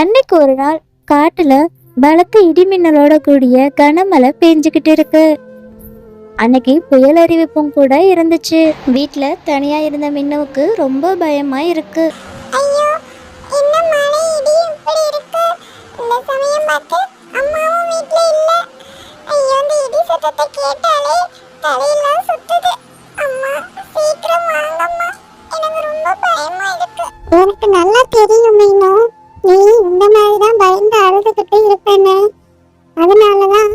அன்னைக்கு ஒரு நாள் காட்டுல பலத்த இடிமின்னலோட கூடிய கனமழை பெஞ்சுக்கிட்டு இருக்கு. அன்னைக்கு புயல் அறிவிப்பும் கூட இருந்துச்சு. வீட்ல தனியா இருந்த மின்னுவுக்கு ரொம்ப பயமா இருக்கு. ஐயோ என்ன மழை இடி இப்படி இருக்கு. இந்த சமயம் பார்த்து அம்மாவும் வீட்ல இல்ல. ஐயோ இந்த இடி சத்தத்தை கேட்டாலே தலையெல்லாம் சுத்துது. அம்மா சீக்கிரம் வாங்கம்மா. எனக்கு ரொம்ப பயமா இருக்கு. எனக்கு நல்லா தெரியும் மீனு. அழுதுகிட்டு இருப்பேன்னு அதனாலதான்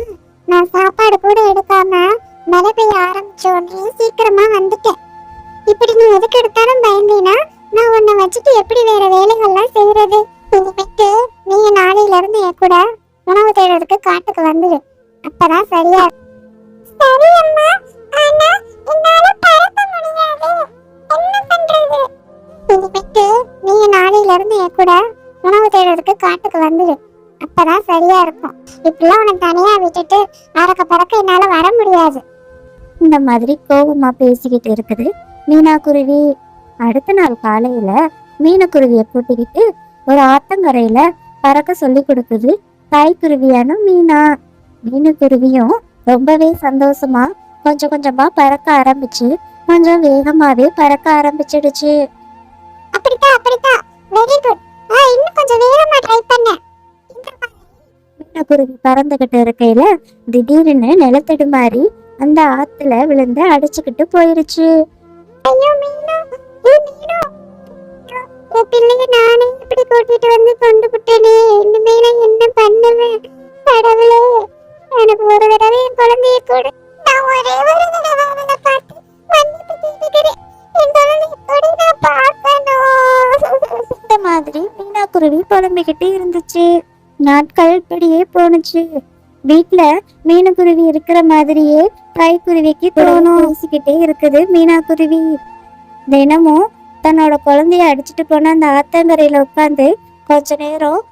நான் சாப்பாடு கூட எடுக்காம மழை பெய்ய ஆரம்பிச்ச உடனே சீக்கிரமா வந்துட்டேன். இப்படி நீ எதுக்கு எடுத்தாலும் பயந்தீனா? நான் உன்னை வச்சுட்டு எப்படி வேற வேலைகள்லாம் செய்யறது இனிமேட்டு நீங்க நாளையில இருந்து என் கூட உணவு தேடுறதுக்கு காட்டுக்கு வந்துடு அப்பதான் சரியா சரி அம்மா ஆனா என்னால பறக்க முடியாது. என்ன பண்றது? இனிமேட்டு நீங்க நாளையில இருந்து என் கூட உணவு தேடுறதுக்கு காட்டுக்கு வந்துடு அப்பதான் சரியா இருக்கும். இப்படிலாம் உன்னை தனியா விட்டுட்டு அறக்க பறக்க என்னால வர முடியாது. இந்த மாதிரி கோபமா பேசிக்கிட்டு இருக்குது மீனாக்குருவி அடுத்த நாள் காலையில மீனக்குருவிய கூட்டிக்கிட்டு ஒரு ஆத்தங்கரையில பறக்க சொல்லி கொடுக்குது தாய்க்குருவியான மீனா. மீனுக்குருவியும் ரொம்பவே சந்தோஷமா கொஞ்சம் கொஞ்சமா பறக்க ஆரம்பிச்சு கொஞ்சம் வேகமாவே பறக்க ஆரம்பிச்சிடுச்சு. அப்படித்தான் அப்படித்தான். வெரி குட் மீனக்குருவி பறந்துகிட்டு இருக்கையில திடீர்னு நிலத்தடுமாறி அந்த ஆத்துல விழுந்து அடிச்சுக்கிட்டு போயிருச்சு. மீனு. மீனு. பிள்ளைய நானே இப்படி கூட்டிட்டு வந்து கொண்டு விட்டேனே. இனிமே நான் என்ன பண்ணுவேன்? கடவுளே எனக்கு ஒரு தடவை என் குழந்தைய கொடு. நான் ஒரே ஒரு தடவை அவனை பார்த்து மன்னிப்பு கேட்டுக்கிறேன். என் குழந்தைய கொடு நான் பார்க்கணும்? இந்த மாதிரி மீனாக்குருவி புலம்பிக்கிட்டு இருந்துச்சு. நாட்கள் இப்படியே போனுச்சு வீட்டுல மீனுக்குருவி இருக்கிற மாதிரியே தாய்க்குருவிக்கு தோணும் பேசிக்கிட்டே இருக்குது மீனாக்குருவி. தினமும் தன்னோட குழந்தைய அடிச்சுட்டு போன அந்த ஆத்தங்கரையில உட்காந்து கொஞ்ச நேரம்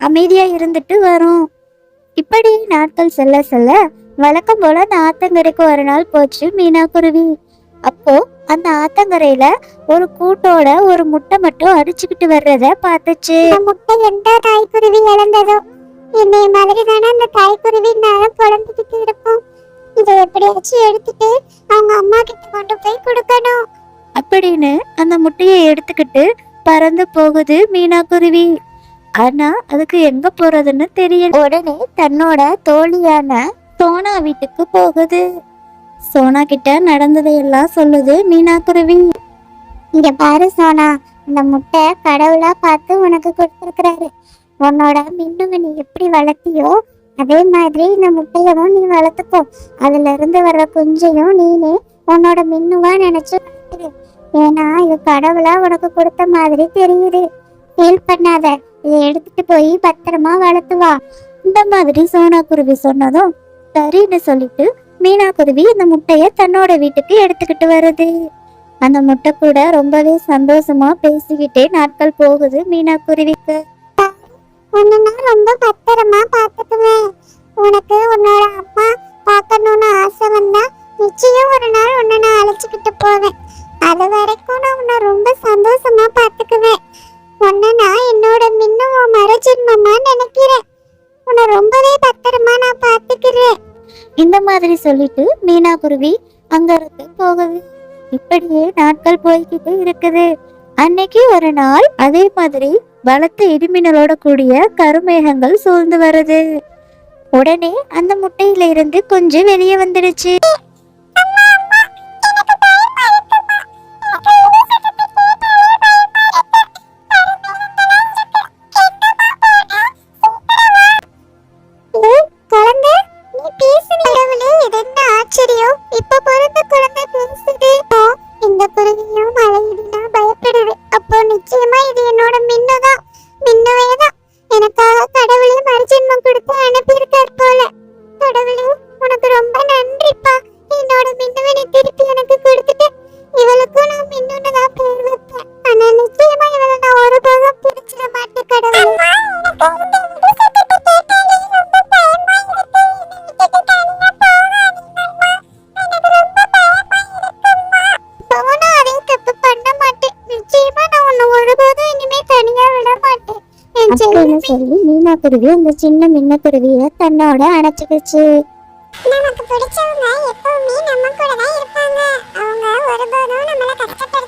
அமைதியா இருந்துட்டு வரும். இப்படி நாட்கள் செல்ல செல்ல வழக்கம் போல அந்த ஆத்தங்கரைக்கு ஒரு நாள் போச்சு மீனாக்குருவி. அப்போ அந்த ஆத்தங்கரையில ஒரு கூட்டோட ஒரு முட்டை மட்டும் அடிச்சுக்கிட்டு வர்றத பார்த்துச்சு. முட்டை எந்த தாய்க்குருவி இழந்ததோ? என்னைய மாதிரி தானே அந்த தாய்க்குருவி நானும் குழந்தைகிட்டு இருப்போம். இதை எப்படியாச்சும் எடுத்துட்டு அவங்க அம்மா கிட்ட கொண்டு போய் கொடுக்கணும். அப்படின்னு அந்த முட்டையை எடுத்துக்கிட்டு பறந்து போகுது மீனாக்குருவி. ஆனா அதுக்கு எங்க போறதுன்னு தெரியல. உடனே தன்னோட தோழியான சோனா வீட்டுக்கு போகுது. சோனா கிட்ட நடந்ததையெல்லாம் சொல்லுது மீனாக்குருவி. இங்க பாரு சோனா இந்த முட்டை கடவுளா பார்த்து உனக்கு கொடுத்துருக்கிறாரு. உன்னோட மின்னுங்க நீ எப்படி வளர்த்தியோ அதே மாதிரி இந்த முட்டையவும் நீ வளர்த்துக்கோ. அதுல இருந்து வர்ற குஞ்சையும் நீனே உன்னோட மின்னுவா நினைச்சு ஏன்னா இது கடவுளா உனக்கு கொடுத்த மாதிரி தெரியுது. ஃபீல் பண்ணாத இதை எடுத்துட்டு போய் பத்திரமா வளர்த்துவா. இந்த மாதிரி சோனா குருவி சொன்னதும் சரின்னு சொல்லிட்டு மீனாக்குருவி அந்த முட்டைய தன்னோட வீட்டுக்கு எடுத்துக்கிட்டு வருது. அந்த முட்டை கூட ரொம்பவே சந்தோஷமா பேசிக்கிட்டே நாட்கள் போகுது மீனாக்குருவிக்கு உன்னை நான் ரொம்ப பத்திரமா பார்த்துக்குவேன் உனக்கு உன்னோட அம்மா பார்க்கணும்னு ஆசை வந்தா நிச்சயம் ஒரு நாள் உன்னை நான் அழைச்சிக்கிட்டு போவேன். அது வரைக்கும் நான் உன்னை ரொம்ப சந்தோஷமா பார்த்துக்குவேன். உன்னை நான் என்னோட மின்னும் மரஜென்மமா நினைக்கிறேன். உன்னை ரொம்பவே பத்திரமா நான் பாத்துக்கிறேன் இந்த மாதிரி சொல்லிட்டு மீனாக்குருவி அங்க இருந்து போகுது. இப்படியே நாட்கள் போய்கிட்டே இருக்குது. அன்னைக்கு ஒரு நாள் அதே மாதிரி பலத்த இடிமின்னலோட கூடிய கருமேகங்கள் சூழ்ந்து வருது. உடனே அந்த முட்டையில இருந்து கொஞ்சம் வெளியே வந்துடுச்சு. ஆச்சரியம் இப்ப பிறந்த குழந்தை பேசுது. ஆ, இந்த குருவியும் மழையினா பயப்படுது. அப்போ நிச்சயமா இது என்ன அப்படின்னு சொல்லி மீனா குருவி அந்த சின்ன மின்ன குருவிய தன்னோட அணைச்சுக்கிச்சு. நமக்கு பிடிச்சவங்க எப்பவுமே நம்ம கூட தான் இருப்பாங்க. அவங்க ஒருபோதும் நம்மள கஷ்டப்பட